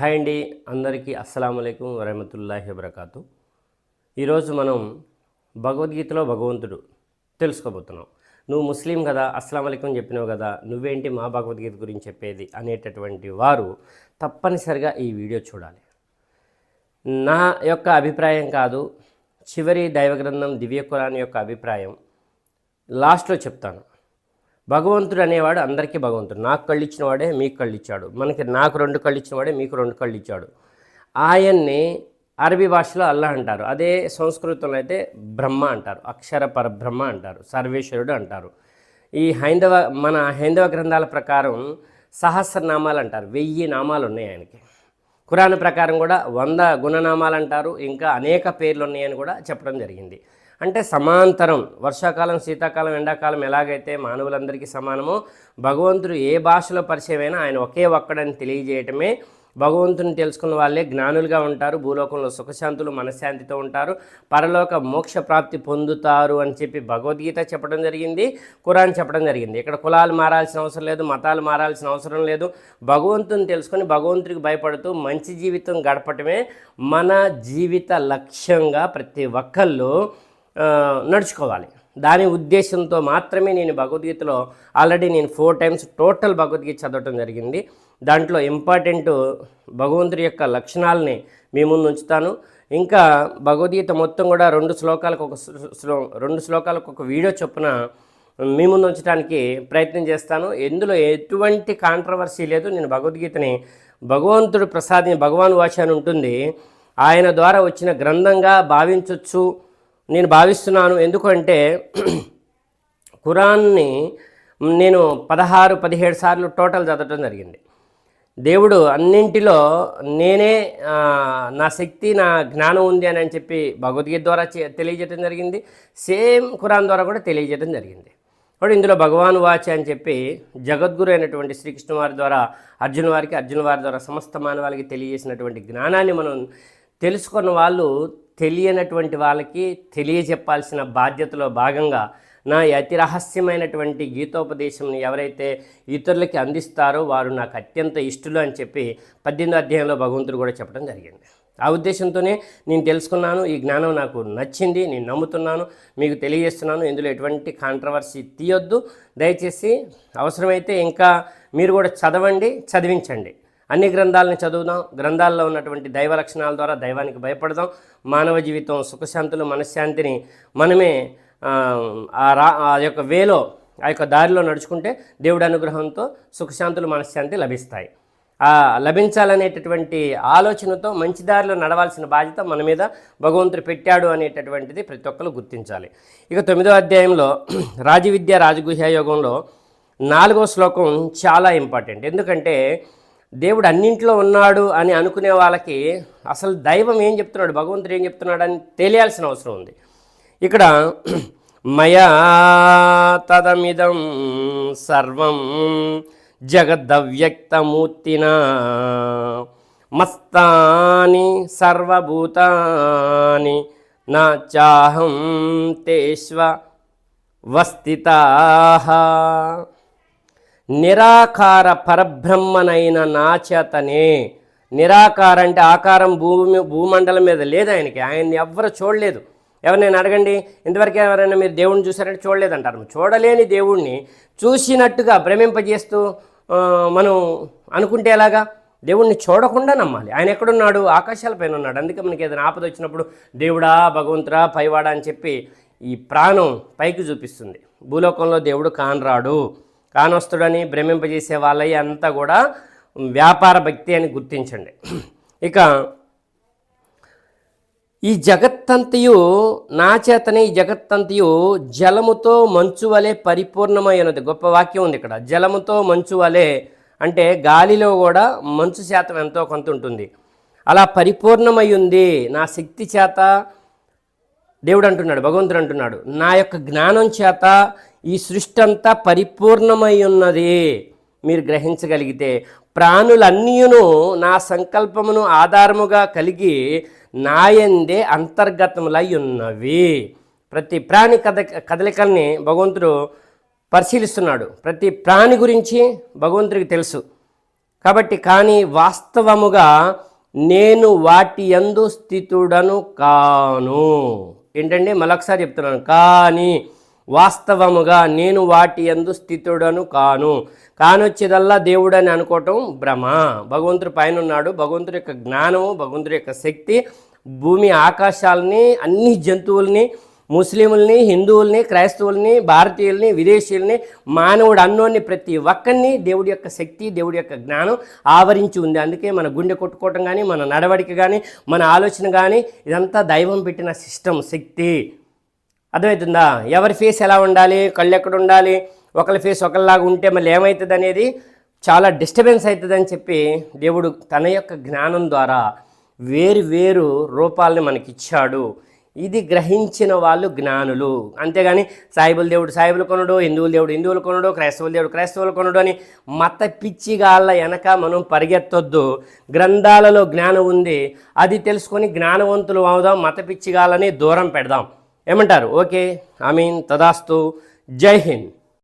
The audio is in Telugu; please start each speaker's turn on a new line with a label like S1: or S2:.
S1: హాయ్ అండి. అందరికీ అస్సలం వరహమతుల్లాహి వబర్కాతు. ఈరోజు మనం భగవద్గీతలో భగవంతుడు తెలుసుకోబోతున్నాం. నువ్వు ముస్లిం కదా అస్సలం చెప్పినావు కదా నువ్వేంటి మా భగవద్గీత గురించి చెప్పేది అనేటటువంటి వారు తప్పనిసరిగా ఈ వీడియో చూడాలి. నా యొక్క అభిప్రాయం కాదు చివరి దైవగ్రంథం దివ్య కురాన్ యొక్క అభిప్రాయం లాస్ట్లో చెప్తాను. భగవంతుడు అనేవాడు అందరికీ భగవంతుడు. నాకు కళ్ళు ఇచ్చినవాడే మీకు కళ్ళు ఇచ్చాడు మనకి నాకు రెండు కళ్ళు ఇచ్చినవాడే మీకు రెండు కళ్ళు ఇచ్చాడు ఆయన్ని అరబీ భాషలో అల్లా అంటారు. అదే సంస్కృతంలో అయితే బ్రహ్మ అంటారు. అక్షర పరబ్రహ్మ అంటారు. సర్వేశ్వరుడు అంటారు. ఈ హైందవ మన హైందవ గ్రంథాల ప్రకారం సహస్రనామాలు అంటారు. వెయ్యి నామాలు ఉన్నాయి ఆయనకి. ఖురాన్ ప్రకారం కూడా వంద గుణనామాలు అంటారు. ఇంకా అనేక పేర్లు ఉన్నాయని కూడా చెప్పడం జరిగింది. అంటే సమాంతరం. వర్షాకాలం శీతాకాలం ఎండాకాలం ఎలాగైతే మానవులందరికీ సమానమో భగవంతుడు ఏ భాషలో పరిచయమైనా ఆయన ఒకే ఒక్కడని తెలియజేయటమే. భగవంతుని తెలుసుకున్న వాళ్ళే జ్ఞానులుగా ఉంటారు భూలోకంలో సుఖశాంతులు మనశ్శాంతితో ఉంటారు పరలోక మోక్ష ప్రాప్తి పొందుతారు అని చెప్పి భగవద్గీత చెప్పడం జరిగింది ఖురాన్ చెప్పడం జరిగింది. ఇక్కడ కులాలు మారాల్సిన అవసరం లేదు మతాలు మారాల్సిన అవసరం లేదు. భగవంతుని తెలుసుకొని భగవంతుడికి భయపడుతూ మంచి జీవితం గడపటమే మన జీవిత లక్ష్యంగా ప్రతి ఒక్కళ్ళు నడుచుకోవాలి. దాని ఉద్దేశంతో మాత్రమే నేను భగవద్గీతలో ఆల్రెడీ నేను ఫోర్ టైమ్స్ టోటల్ భగవద్గీత చదవటం జరిగింది. దాంట్లో ఇంపార్టెంట్ భగవంతుడి యొక్క లక్షణాలని మీ ముందు ఉంచుతాను. ఇంకా భగవద్గీత మొత్తం కూడా రెండు శ్లోకాలకు ఒక శ్లో- రెండు శ్లోకాలకు ఒక వీడియో చొప్పున మీ ముందు ఉంచడానికి ప్రయత్నం చేస్తాను. ఇందులో ఎటువంటి కాంట్రవర్సీ లేదు. నేను భగవద్గీతని భగవంతుడు ప్రసాదిని భగవాన్ వాచ అని ఉంటుంది. ఆయన ద్వారా వచ్చిన గ్రంథంగా భావించవచ్చు నేను భావిస్తున్నాను ఎందుకంటే ఖురాన్ని నేను పదహారు పదిహేడు సార్లు టోటల్ చదవటం జరిగింది. దేవుడు అన్నింటిలో నేనే నా శక్తి నా జ్ఞానం ఉంది అని అని చెప్పి భగవద్గీత ద్వారా తెలియజేయడం జరిగింది. సేమ్ ఖురాన్ ద్వారా కూడా తెలియజేయడం జరిగింది. కాబట్టి ఇందులో భగవాన్ వాచ్ అని చెప్పి జగద్గురు అయినటువంటి శ్రీకృష్ణ వారి ద్వారా అర్జున వారికి అర్జున వారి ద్వారా సమస్త మానవాళికి తెలియజేసినటువంటి జ్ఞానాన్ని మనం తెలుసుకున్న వాళ్ళు తెలియనటువంటి వాళ్ళకి తెలియజెప్పాల్సిన బాధ్యతలో భాగంగా నా అతి రహస్యమైనటువంటి గీతోపదేశంని ఎవరైతే ఇతరులకి అందిస్తారో వారు నాకు అత్యంత ఇష్టలు అని చెప్పి పద్దెనిమిది అధ్యాయంలో భగవంతుడు కూడా చెప్పడం జరిగింది. ఆ ఉద్దేశంతోనే నేను తెలుసుకున్నాను ఈ జ్ఞానం నాకు నచ్చింది నేను నమ్ముతున్నాను మీకు తెలియజేస్తున్నాను ఇందులో ఎటువంటి కాంట్రవర్సీ తీయొద్దు. దయచేసి అవసరమైతే ఇంకా మీరు కూడా చదవండి చదివించండి. అన్ని గ్రంథాలను చదువుదాం. గ్రంథాల్లో ఉన్నటువంటి దైవ లక్షణాల ద్వారా దైవానికి భయపడదాం. మానవ జీవితం సుఖశాంతులు మనశ్శాంతిని మనమే ఆ, ఆ రా ఆ యొక్క వేలో ఆ యొక్క దారిలో నడుచుకుంటే దేవుడి అనుగ్రహంతో సుఖశాంతులు మనశ్శాంతి లభిస్తాయి. ఆ లభించాలనేటటువంటి ఆలోచనతో మంచి దారిలో నడవాల్సిన బాధ్యత మన మీద భగవంతుడు పెట్టాడు అనేటటువంటిది ప్రతి ఒక్కరు గుర్తించాలి. ఇక తొమ్మిదో అధ్యాయంలో రాజవిద్య రాజగుహ్య యోగంలో నాలుగో శ్లోకం చాలా ఇంపార్టెంట్. ఎందుకంటే దేవుడు అన్నింట్లో ఉన్నాడు అని అనుకునే వాళ్ళకి అసలు దైవం ఏం చెప్తున్నాడు? భగవంతుడు ఏం చెప్తున్నాడు అని తెలియాల్సిన అవసరం ఉంది. ఇక్కడ మయా తదమిదం సర్వం జగద్వ్యక్తమూర్తిన మస్తాని సర్వభూతాని నా చాహం తేష్వ వస్థితాః. నిరాకార పరబ్రహ్మనైన నాచేతనే నిరాకార అంటే ఆకారం భూమి భూమండలం మీద లేదు ఆయనకి. ఆయన్ని ఎవ్వరు చూడలేదు. ఎవరినైనా అడగండి ఇంతవరకు ఎవరైనా మీరు దేవుడిని చూసారంటే చూడలేదంటారు. చూడలేని దేవుణ్ణి చూసినట్టుగా భ్రమింపజేస్తూ మనం అనుకుంటే ఎలాగా? దేవుణ్ణి చూడకుండా నమ్మాలి. ఆయన ఎక్కడున్నాడు? ఆకాశాలపైన ఉన్నాడు. అందుకే మనకి ఏదైనా ఆపద వచ్చినప్పుడు దేవుడా భగవంతురా పైవాడా అని చెప్పి ఈ ప్రాణం పైకి చూపిస్తుంది. భూలోకంలో దేవుడు కానరాడు. కానొస్తుడని భ్రమింపజేసే వాళ్ళయ్య అంతా కూడా వ్యాపార భక్తి అని గుర్తించండి. ఇక ఈ జగత్తంతయు నా చేతనే ఈ జగత్తంతయు జలముతో మంచు వలె పరిపూర్ణమైనది గొప్ప వాక్యం ఉంది ఇక్కడ. జలముతో మంచు వలె అంటే గాలిలో కూడా మంచు శాతం ఎంతో కొంత ఉంటుంది. అలా పరిపూర్ణమై ఉంది నా శక్తి చేత దేవుడు అంటున్నాడు భగవంతుడు అంటున్నాడు. నా యొక్క జ్ఞానం చేత ఈ సృష్టి అంతా పరిపూర్ణమై ఉన్నది మీరు గ్రహించగలిగితే ప్రాణులన్నీయును నా సంకల్పమును ఆధారముగా కలిగి నాయందే అంతర్గతములై ఉన్నవి ప్రతి ప్రాణి కథ కదలికల్ని భగవంతుడు పరిశీలిస్తున్నాడు. ప్రతి ప్రాణి గురించి భగవంతుడికి తెలుసు. కాబట్టి కానీ వాస్తవముగా నేను వాటి ఎందు స్థితుడను కాను. ఏంటంటే మరొకసారి చెప్తున్నాను. కానీ వాస్తవముగా నేను వాటి యందు స్థితుడను కాను. కానొచ్చేదల్లా దేవుడని అనుకోవటం భ్రమ. భగవంతుడు పైన ఉన్నాడు భగవంతుడి యొక్క జ్ఞానము భగవంతుడి యొక్క శక్తి భూమి ఆకాశాలని అన్ని జంతువుల్ని ముస్లింలని హిందువుల్ని క్రైస్తవుల్ని భారతీయుల్ని విదేశీయుల్ని మానవుడు అన్నోన్ని ప్రతి ఒక్కరిని దేవుడి యొక్క శక్తి దేవుడి యొక్క జ్ఞానం ఆవరించి ఉంది. అందుకే మన గుండె కొట్టుకోవటం కానీ మన నడవడిక కానీ మన ఆలోచన కానీ ఇదంతా దైవం పెట్టిన సిస్టమ్ శక్తి. అర్థమవుతుందా? ఎవరి ఫేస్ ఎలా ఉండాలి? కళ్ళు ఎక్కడ ఉండాలి? ఒకరి ఫేస్ ఒకరిలాగా ఉంటే మళ్ళీ ఏమవుతుంది అనేది చాలా డిస్టర్బెన్స్ అవుతుందని చెప్పి దేవుడు తన యొక్క జ్ఞానం ద్వారా వేరు వేరు రూపాలని మనకిచ్చాడు. ఇది గ్రహించిన వాళ్ళు జ్ఞానులు. అంతేగాని సాయిబుల దేవుడు సాయిబులు కొనడు హిందువుల దేవుడు హిందువులు కొనడు క్రైస్తవుల దేవుడు క్రైస్తవులు కొనడు అని మత పిచ్చిగాళ్ళ వెనక మనం పరిగెత్తొద్దు. గ్రంథాలలో జ్ఞానం ఉంది. అది తెలుసుకొని జ్ఞానవంతులు అవుదాం మత పిచ్చిగాళ్ళని దూరం పెడదాం. ఏమంటారు? ఓకే. ఐ మీన్ తదాస్తు. జై హింద్.